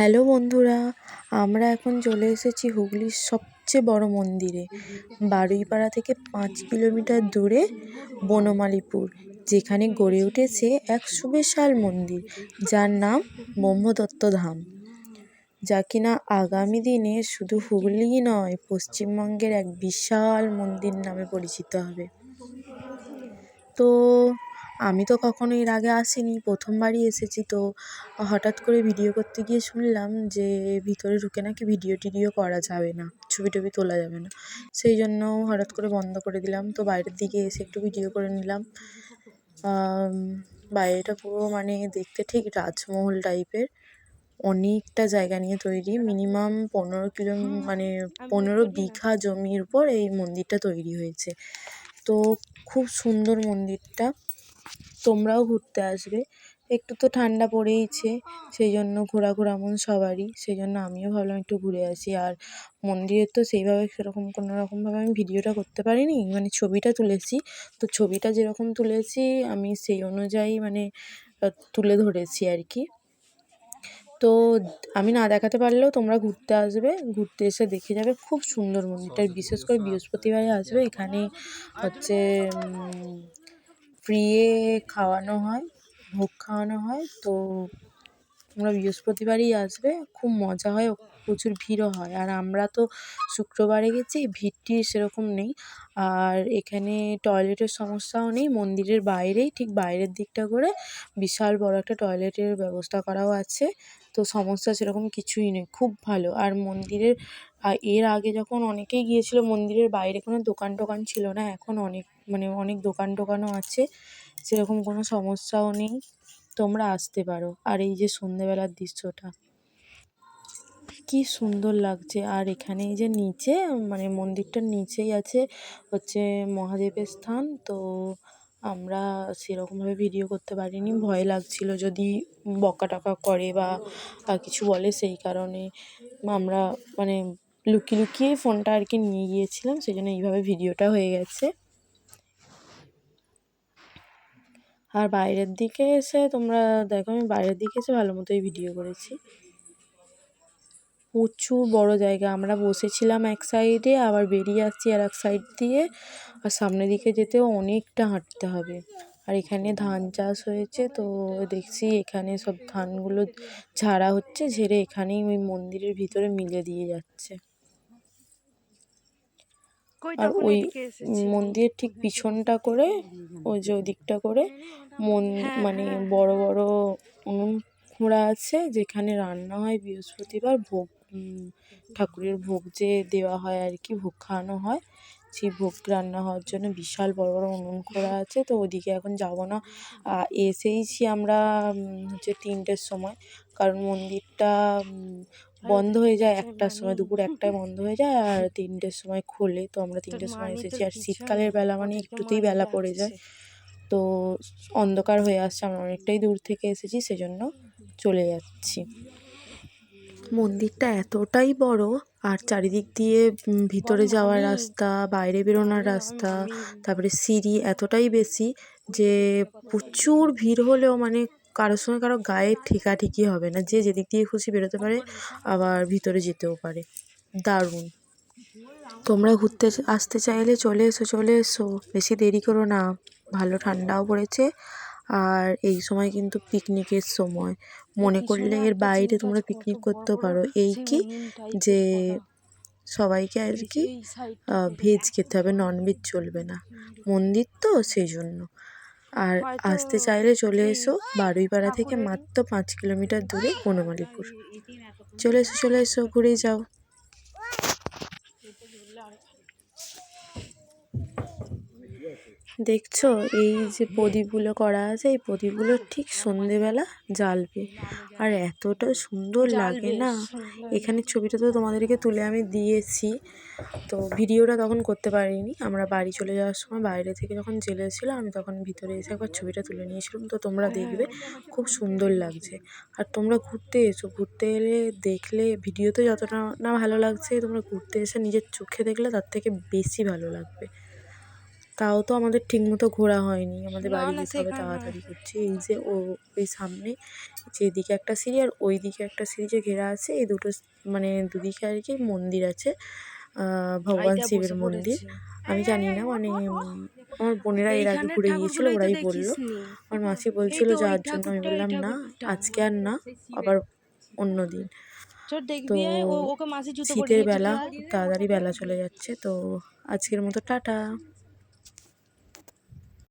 Hello বন্ধুরা, আমরা এখন চলে এসেছি হুগলির সবচেয়ে বড় মন্দিরে, বারুইপাড়া থেকে পাঁচ কিলোমিটার দূরে বনমালীপুর, যেখানে গড়ে উঠেছে এক সুবিশাল মন্দির, যার নাম ব্রহ্মদত্ত ধাম। যা কিনা আগামী দিনে শুধু হুগলিই নয়, পশ্চিমবঙ্গের এক বিশাল মন্দির নামে পরিচিত হবে। তো আমি তো কখনো এর আগে আসিনি প্রথমবারই এসেছি তো হঠাৎ করে ভিডিও করতে গিয়ে শুনলাম যে ভিতরে ঢুকে নাকি ভিডিও টিডিও করা যাবে না ছবি টবি তোলা যাবে না। সেই জন্য হঠাৎ করে বন্ধ করে দিলাম তো বাইরের দিকে এসে একটু ভিডিও করে নিলাম। বাইরেটা পুরো মানে দেখতে ঠিক রাজমহল টাইপের অনেকটা জায়গা নিয়ে তৈরি মিনিমাম পনেরো কিলো মানে পনেরো বিঘা জমির উপর এই মন্দিরটা তৈরি হয়েছে। তো খুব সুন্দর মন্দিরটা। তোমরাও ঘুরতে আসবে। একটু তো ঠান্ডা পড়েইছে সেই জন্য ঘোরাঘোরা মন সবারই সেই জন্য আমিও ভাবলাম একটু ঘুরে আসি। আর মন্দিরের তো সেইভাবে সেরকম কোনো রকমভাবে আমি ভিডিওটা করতে পারিনি মানে ছবিটা তুলেছি। তো ছবিটা যেরকম তুলেছি, আমি সেই অনুযায়ী মানে তুলে ধরেছি আর কি। তো আমি না দেখাতে পারলেও তোমরা ঘুরতে আসবে, ঘুরতে এসে দেখে যাবে। খুব সুন্দর মন্দিরটা, বিশেষ করে বৃহস্পতিবারে আসবে। এখানে হচ্ছে ফ্রিয়ে খাওয়ানো হয় ভোগ খাওয়ানো হয় তো তোমরা বৃহস্পতিবারই আসবে, খুব মজা হয়, প্রচুর ভিড়ও হয়। আর আমরা তো শুক্রবারে গেছি ভিড় টিড় সেরকম নেই। আর এখানে টয়লেটের সমস্যাও নেই, মন্দিরের বাইরেই, ঠিক বাইরের দিকটা করে বিশাল বড় একটা টয়লেটের ব্যবস্থা করাও আছে। তো সমস্যা সেরকম কিছুই নেই, খুব ভালো। আর মন্দিরের এর আগে যখন অনেকেই গিয়েছিল, মন্দিরের বাইরে কোনো দোকান টোকান ছিল না, এখন অনেক মানে অনেক দোকান টোকানও আছে, সেরকম কোনো সমস্যাও নেই। তোমরা আসতে পারো। আর এই যে সন্ধেবেলার দৃশ্যটা। কি সুন্দর লাগছে। আর এখানে এই যে নিচে মানে মন্দিরটার নিচেই আছে হচ্ছে মহাদেবের স্থান। তো আমরা সেরকমভাবে ভিডিও করতে পারিনি। ভয় লাগছিল যদি বকা টকা করে বা কিছু বলে সেই কারণে আমরা মানে লুকিয়ে লুকিয়ে ফোনটা আর কি নিয়ে গিয়েছিলাম। সেই জন্য এইভাবে ভিডিওটা হয়ে গেছে। আর বাইরের দিকে এসে তোমরা দেখো, আমি বাইরের দিকে এসে ভালো মতোই ভিডিও করেছি। প্রচুর বড় জায়গা। আমরা বসেছিলাম এক সাইডে আবার বেরিয়ে আসছি আর এক সাইড দিয়ে। আর সামনের দিকে যেতেও অনেকটা হাঁটতে হবে। আর এখানে ধান চাষ হয়েছে, তো দেখছি এখানে সব ধানগুলো ঝাড়া হচ্ছে, ঝেড়ে এখানেই ওই মন্দিরের ভিতরে মিলে দিয়ে যাচ্ছে। আর ওই মন্দিরের ঠিক পিছনটা করে ওই যে ওই দিকটা করে মন হ্যাঁ, মানে হ্যাঁ। বড় বড় উনুন খোঁড়া আছে যেখানে রান্না হয় বৃহস্পতিবার ভোগ ঠাকুরের ভোগ যে দেওয়া হয় আর কি ভোগ খাওয়ানো হয় সেই ভোগ রান্না হওয়ার জন্য বিশাল বড় বড় উনুন খোঁড়া আছে তো ওদিকে এখন যাব না। এসেইছি আমরা হচ্ছে তিনটের সময় কারণ মন্দিরটা বন্ধ হয়ে যায় একটার সময় দুপুর একটায় বন্ধ হয়ে যায় আর তিনটের সময় খোলে। তো আমরা তিনটের সময় এসেছি আর শীতকালের বেলা মানে একটুতেই বেলা পড়ে যায়। তো অন্ধকার হয়ে আসছে আমরা অনেকটাই দূর থেকে এসেছি সেজন্য চলে যাচ্ছি। মন্দিরটা এতটাই বড় আর চারিদিক দিয়ে ভিতরে যাওয়ার রাস্তা বাইরে বেরোনোর রাস্তা তারপরে সিঁড়ি এতটাই বেশি যে প্রচুর ভিড় হলেও মানে কারোর সঙ্গে কারও গায়ে ঠেকাঠেকি হবে না। যে যেদিক দিয়ে খুশি বেরোতে পারে, আবার ভিতরে যেতেও পারে। দারুণ। তোমরা ঘুরতে আসতে চাইলে চলে এসো চলে এসো। বেশি দেরি করো না। ভালো ঠান্ডাও পড়েছে। আর এই সময় কিন্তু পিকনিকের সময়। মনে করলে এর বাইরে তোমরা পিকনিক করতেও পারো। এই কি? যে সবাইকে আর কি ভেজ খেতে হবে, ননভেজ চলবে না। মন্দির তো সেই জন্য। আর আসতে চাইলে চলে এসো বারুইপাড়া থেকে মাত্র পাঁচ কিলোমিটার দূরে বনমালীপুর। চলে এসো চলে এসো ঘুরে যাও। দেখছ? এই যে প্রদীপগুলো করা আছে এই প্রদীপগুলো ঠিক সন্ধেবেলা জ্বালবে। আর এতটা সুন্দর লাগে না? এখানের ছবিটা তো তোমাদেরকে তুলে আমি দিয়েছি। তো ভিডিওটা তখন করতে পারিনি। আমরা বাড়ি চলে যাওয়ার সময় বাইরে থেকে যখন জেলেছিল আমি তখন ভিতরে এসে একবার ছবিটা তুলে নিয়েছিলাম। তো তোমরা দেখবে খুব সুন্দর লাগছে। আর তোমরা ঘুরতে এসো। ঘুরতে এলে দেখলে ভিডিওতে যতটা না ভালো লাগছে তোমরা ঘুরতে এসে নিজের চোখে দেখলে তার থেকে বেশি ভালো লাগবে। তাও তো আমাদের ঠিকমতো ঘোরা হয়নি। আমাদের বাড়ি যেতে হবে তাড়াতাড়ি করছি। এই যে ও ওই সামনে যে এদিকে একটা সিঁড়ি আর ওই দিকে একটা সিঁড়ি যে ঘেরা আছে এই দুটো মানে দুদিকে আর কি মন্দির আছে ভগবান শিবের মন্দির। আমি জানি না মানে আমার বোনেরা এর আগে ঘুরে গিয়েছিল ওরাই বলল। আমার মাসি বলছিল যাওয়ার জন্য। আমি বললাম না আজকে আর না আবার অন্য দিন। তো শীতের বেলা খুব তাড়াতাড়ি বেলা চলে যাচ্ছে। তো আজকের মতো টাটা।